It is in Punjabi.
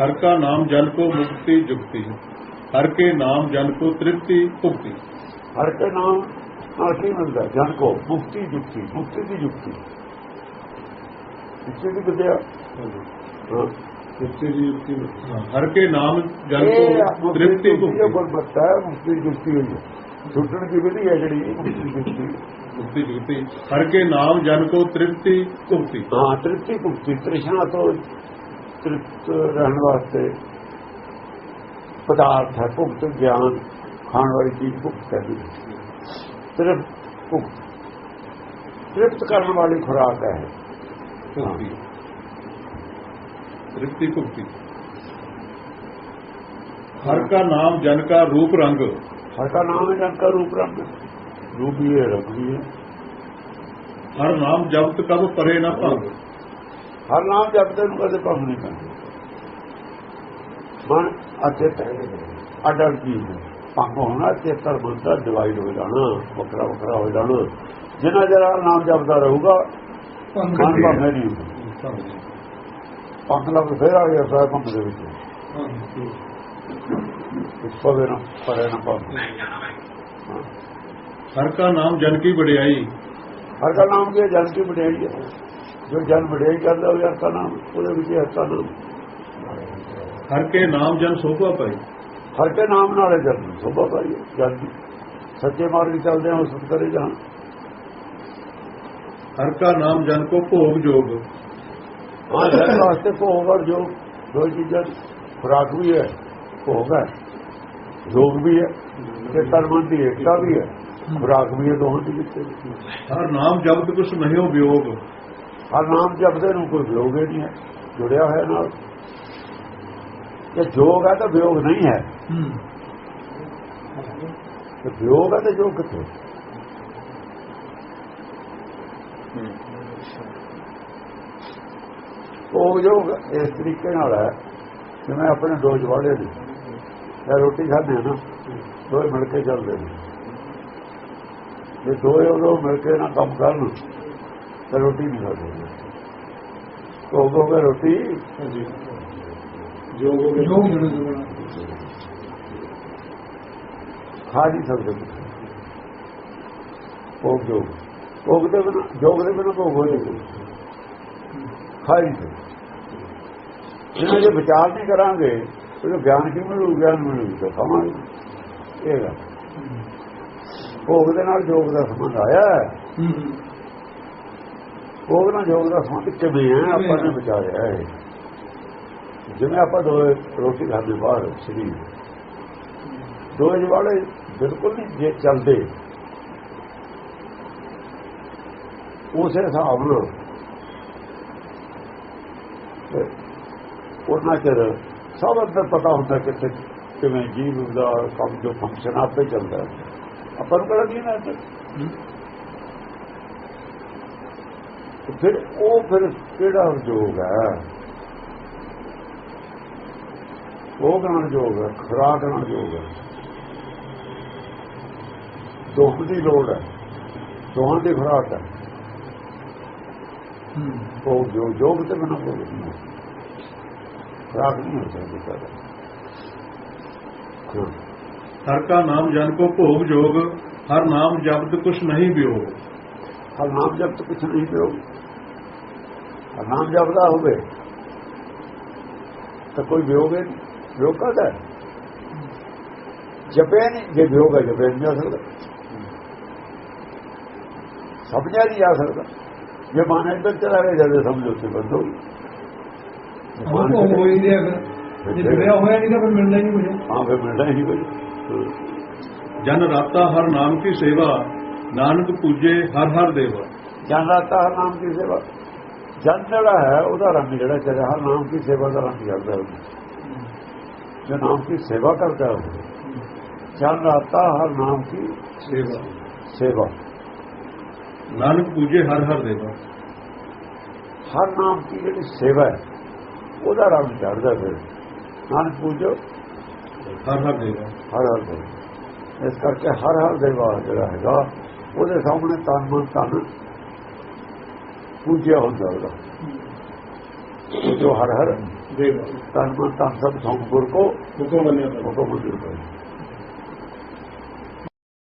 ਹਰ ਕਾ ਨਾਮ ਜਨ ਕੋ ਮੁਕਤੀ ਜੁਗਤੀ। ਹਰ ਕੇ ਨਾਮ ਜਨ ਕੋ ਤ੍ਰਿਪਤੀ ਭੁਕਤੀ ਹਰ ਕੇ ਨਾਮ ਨਾਲ ਕੀ ਜਨ ਕੋ ਮੁਕਤੀ ਜੁਗਤੀ ਮੁਕਤੀ ਦੀ ਜੁਗਤੀ। ਇੱਥੇ ਵੀ ਬਦਿਆ ਮੁਕਤੀ ਦੀ ਜੁਗਤੀ ਹਰ ਕੇ ਨਾਮ ਜਨ ਕੋ ਤ੍ਰਿਪਤੀ ਭੁਕਤੀ ਗੁਰਬਖਤਾ ਮੁਕਤੀ ਜੁਗਤੀ ਹੋਈ ਛੁੱਟਣ ਦੀ ਵਿਧੀ ਹੈ ਜਿਹੜੀ ਮੁਕਤੀ ਜੁਗਤੀ? ਮੁਕਤੀ ਜੁਗਤੀ। ਹਰ ਕੇ ਨਾਮ ਜਨ ਕੋ ਤ੍ਰਿਪਤੀ ਭੁਕਤੀ ਹਾਂ ਤ੍ਰਿਪਤੀ ਭੁਕਤੀ ਤ੍ਰਿਸ਼ਨਾ ਤੋਂ ਤ੍ਰਿਪਤ ਰਹਿਣ ਵਾਸਤੇ ਪਦਾਰਥ ਹੈ ਭੁਗਤ ਗਿਆਨ ਖਾਣ ਵਾਲੀ ਚੀਜ਼ ਭੁਗਤ ਹੈ ਸਿਰਫ ਭੁਗਤ। ਤ੍ਰਿਪਤ ਕਰਨ ਵਾਲੀ ਖੁਰਾਕ ਹੈ ਤ੍ਰਿਪਤੀ ਭੁਗਤੀ। ਹਰ ਕਾ ਨਾਮ ਜਨ ਕਾ ਰੂਪ ਰੰਗ। ਹਰ ਕਾ ਨਾਮ ਜਨ ਕਾ ਰੂਪ ਰੰਗ। ਰੂਪ ਹੀ ਹੈ ਰੰਗ ਹੀ ਹੈ। ਹਰ ਨਾਮ ਜਪਤ ਕਬ ਪਰੇ ਨਾ ਭੰਗ। ਹਰ ਨਾਮ ਜਪਦੇ ਨੂੰ ਕਦੇ ਭੰਗ ਨਹੀਂ ਪੈਂਦਾ। ਮਨ ਅਤੇ ਅਡਲ ਚੀਜ਼ ਹੈ ਭੰਗ ਹੋਣਾ ਤੇ ਮਨ ਦਾ ਡਿਵਾਈਡ ਹੋ ਜਾਣਾ ਵੱਖਰਾ ਵੱਖਰਾ ਹੋ ਜਾਣਾ। ਜਿੰਨਾ ਜਰਾ ਨਾਮ ਜਪਦਾ ਰਹੂਗਾ ਭੰਗ ਭਾਵੇਂ ਨਹੀਂ ਭੰਗ ਲੱਗ ਫੇਰ ਆ ਗਿਆ ਸਾਹ ਭੰਗ ਦੇ ਵਿੱਚ। ਇਸ ਨਾ ਪਰੇ ਨਾ ਭੰਗ। ਹਰ ਕਾ ਨਾਮ ਜਨ ਕੀ ਬੜਿਆਈ ਹਰ ਕਾ ਨਾਮ ਕੀ ਜਨ ਕੀ ਬੜਿਆਈ ਹੈ? ਜੋ ਜਨ ਵਡਿਆਈ ਕਰਦਾ ਹੋਵੇ ਹੱਥਾਂ ਨਾਲ ਉਹਦੇ ਵਿੱਚ ਹੱਥਾਂ ਨਾਲ। ਹਰ ਕੇ ਨਾਮ ਜਨ ਸੋਭਾ ਪਾਈ। ਹਰ ਕੇ ਨਾਮ ਨਾਲ ਜਨ ਸੋਭਾ ਪਾਈ ਜਨ ਸੱਚੇ ਮਾਰਗ ਚੱਲਦੇ ਹਾਂ ਉਸ ਕਰੇ ਜਾਣ। ਹਰ ਕਾ ਨਾਮ ਜਨ ਕੋ ਭੋਗ ਜੋਗ। ਹਾਂ ਜਨ ਵਾਸਤੇ ਭੋਗ ਔਰ ਜੋਗ ਦੋ ਚੀਜ਼ਾਂ ਖੁਰਾਕ ਵੀ ਹੈ ਭੋਗ ਹੈ। ਜੋਗ ਵੀ ਹੈ ਤੇ ਸਰਬੰਧ ਦੀ ਏਕਤਾ ਵੀ ਹੈ। ਖੁਰਾਕ ਵੀ ਹੈ ਦੋਹਾਂ ਦੇ ਵਿੱਚ। ਹਰ ਨਾਮ ਜਪਤ ਕੁਛ ਨਹੀਂ ਹੋ ਵਿਯੋਗ। ਹਰ ਨਾਮ ਜਪਦੇ ਨੂੰ ਕੋਈ ਵਿਯੋਗ ਨਹੀਂ ਹੈ ਜੁੜਿਆ ਹੋਇਆ ਨਾਲ। ਜੇ ਜੋਗ ਹੈ ਤਾਂ ਵਿਯੋਗ ਨਹੀਂ ਹੈ। ਤੇ ਵਿਯੋਗ ਹੈ ਤਾਂ ਜੋਗ ਕਿੱਥੇ? ਉਹ ਜੋਗ ਇਸ ਤਰੀਕੇ ਨਾਲ ਹੈ ਜਿਵੇਂ ਆਪਣੇ ਦੋ ਜਵਾੜੇ ਨੇ। ਇਹ ਰੋਟੀ ਖਾਂਦੇ ਨਾ ਦੋਏ ਮਿਲ ਕੇ ਚੱਲਦੇ ਨੇ। ਜੇ ਦੋਏ ਉਹ ਮਿਲ ਕੇ ਨਾ ਕੰਮ ਕਰਨ ਰੋਟੀ ਨਹੀਂ ਖਾਂਦੇ। ਉਹ ਗੋਗਾ ਰੋਟੀ जोग ਖਾ ਨਹੀਂ ਸਕਦੇ। ਭੋਗ ਜੋਗ। ਭੋਗ ਦੇ ਬਿਨਾਂ ਜੋਗ ਦੇ ਬਿਨਾਂ ਭੋਗ ਹੋ ਨਹੀਂ ਖਾ ਨਹੀਂ ਸਕਦੇ। ਇਹਨਾਂ ਜੇ ਵਿਚਾਰ ਨਹੀਂ ਕਰਾਂਗੇ ਉਹ ਗਿਆਨ ਕਿਵੇਂ ਮਿਲੂ? ਗਿਆਨ ਮਿਲੂ ਤਾਂ ਖਾਵਾਂਗੇ ਇਹ ਗੱਲ। ਭੋਗ ਦੇ ਨਾਲ ਜੋਗ ਦਾ ਸੰਬੰਧ ਆਇਆ ਭੋਗ ਨਾਲ ਜੋਗ ਦਾ ਸੰਬੰਧ ਕਿਵੇਂ ਹੈ? ਆਪਾਂ ਨੇ ਵਿਚਾਰਿਆ ਹੈ। ਜਿਵੇਂ ਆਪਾਂ ਦੋ ਰੋਟੀ ਖਾਂਦੇ ਬਾਹਰ ਸਰੀਰ। ਦੋ ਜਵਾੜੇ ਬਿਲਕੁਲ ਨਹੀਂ ਜੇ ਚੱਲਦੇ। ਉਸੇ ਹਿਸਾਬ ਨਾਲ। ਉਹਨਾਂ ਚਿਰ ਸਭ ਅੰਦਰ ਪਤਾ ਹੁੰਦਾ ਕਿ ਕਿਵੇਂ ਜੀਵ ਦਾ ਕੰਮ ਜੋ ਫੰਕਸ਼ਨ ਆਪੇ ਚੱਲਦਾ। ਹੈ। ਆਪਾਂ ਨੂੰ ਕਿਹੜਾ ਨਹੀਂ ਨਾ ਫਿਰ ਉਹ ਫਿਰ ਕਿਹੜਾ ਉਪਯੋਗ ਹੈ? ਉਹ ਗਾਣ ਜੋਗ ਹੈ? ਖੁਰਾਕ ਨਾਲ ਜੋਗ ਹੈ? ਦੁੱਖ ਦੀ ਲੋੜ ਹੈ। ਦੋਹਾਂ ਦੀ ਖੁਰਾਕ ਹੈ। ਉਹ ਜੋ ਜੋਗ ਤੇ ਬਣਾ ਕੋਲ ਖੁਰਾਕ ਨਹੀਂ ਹੋ ਸਕਦੀ ਕਦਾ ਹਰ ਕਾ ਨਾਮ ਜਨ ਕੋ ਭੋਗ ਜੋਗ ਹਰ ਨਾਮ ਜਪਤ ਕੁਛ ਨਹੀਂ ਬਿਓ ਹਰ ਨਾਮ ਜਪਤ ਕੁਛ ਨਹੀਂ ਬਿਓ ਨਾਮ ਜਪਦਾ ਹੋਵੇ ਤਾਂ ਕੋਈ ਵਿਯੋਗ ਹੈ? ਵਿਯੋਗ ਕਰਦਾ ਜਪੇ ਨਹੀਂ ਜੇ ਵਿਯੋਗ ਹੈ ਜਪੇ ਨਹੀਂ ਹੋ ਸਕਦਾ। ਸਮਝਿਆ ਨਹੀਂ ਜਾ ਸਕਦਾ। ਜੇ ਮਨ ਇੱਧਰ ਚਲਾ ਗਿਆ ਜਦ ਸਮਝੋ ਤੇ ਬੰਦ ਹੋ ਗਈ। ਹੋਈ ਨਹੀਂ ਅਗਰ ਜੇ ਜੁੜਿਆ ਹੋਇਆ ਨਹੀਂ ਤਾਂ ਫਿਰ ਮਿਲਣਾ ਹੀ ਨਹੀਂ ਮੁਝੇ ਹਾਂ ਫਿਰ ਮਿਲਣਾ ਹੀ ਕੋਈ ਜਨ ਰਾਤਾ ਹਰ ਨਾਮ ਕੀ ਸੇਵਾ ਨਾਨਕ ਪੂਜੇ ਹਰ ਹਰ ਦੇਵਾ। ਜਨ ਰਾਤਾ ਹਰ ਨਾਮ ਕੀ ਸੇਵਾ। ਜਨ ਜਿਹੜਾ ਹੈ ਉਹਦਾ ਰੰਗ ਜਿਹੜਾ ਚੜਿਆ ਹਰ ਨਾਮ ਦੀ ਸੇਵਾ ਦਾ ਰੰਗ ਜਾਂਦਾ ਹੈ ਜੇ ਨਾਮ ਦੀ ਸੇਵਾ ਕਰਦਾ ਹੈ ਜਨ ਰਾਤਾ ਹਰ ਨਾਮ ਦੀ ਸੇਵਾ। ਸੇਵਾ। ਨਾਨਕ ਪੂਜੇ ਹਰ ਹਰ ਦੇਵਾ। ਹਰ ਨਾਮ ਦੀ ਜਿਹੜੀ ਸੇਵਾ ਹੈ ਉਹਦਾ ਰੰਗ ਚੜਦਾ ਫਿਰ। ਨਾਨਕ ਪੂਜੋ। ਹਰ ਹਰ ਦੇਵਾ। ਹਰ ਹਰ ਦੇਵਾ। ਇਸ ਕਰਕੇ ਹਰ ਹਰ ਦੇਵਾ ਜਿਹੜਾ ਹੈਗਾ ਉਹਦੇ ਸਾਹਮਣੇ ਤਨ ਮਨ ਤਨ ਪੂਜਿਆ ਹੁੰਦਾ ਉਹਦਾ। ਜੋ ਹਰ ਹਰ ਦੇਵ ਤਨ ਮਨ ਤਨ ਸਭ ਸੰਪੂਰ ਕੋ ਹੁਕਮ ਮੰਨਿਆ ਹੁਕਮ ਮੰਨਿਆ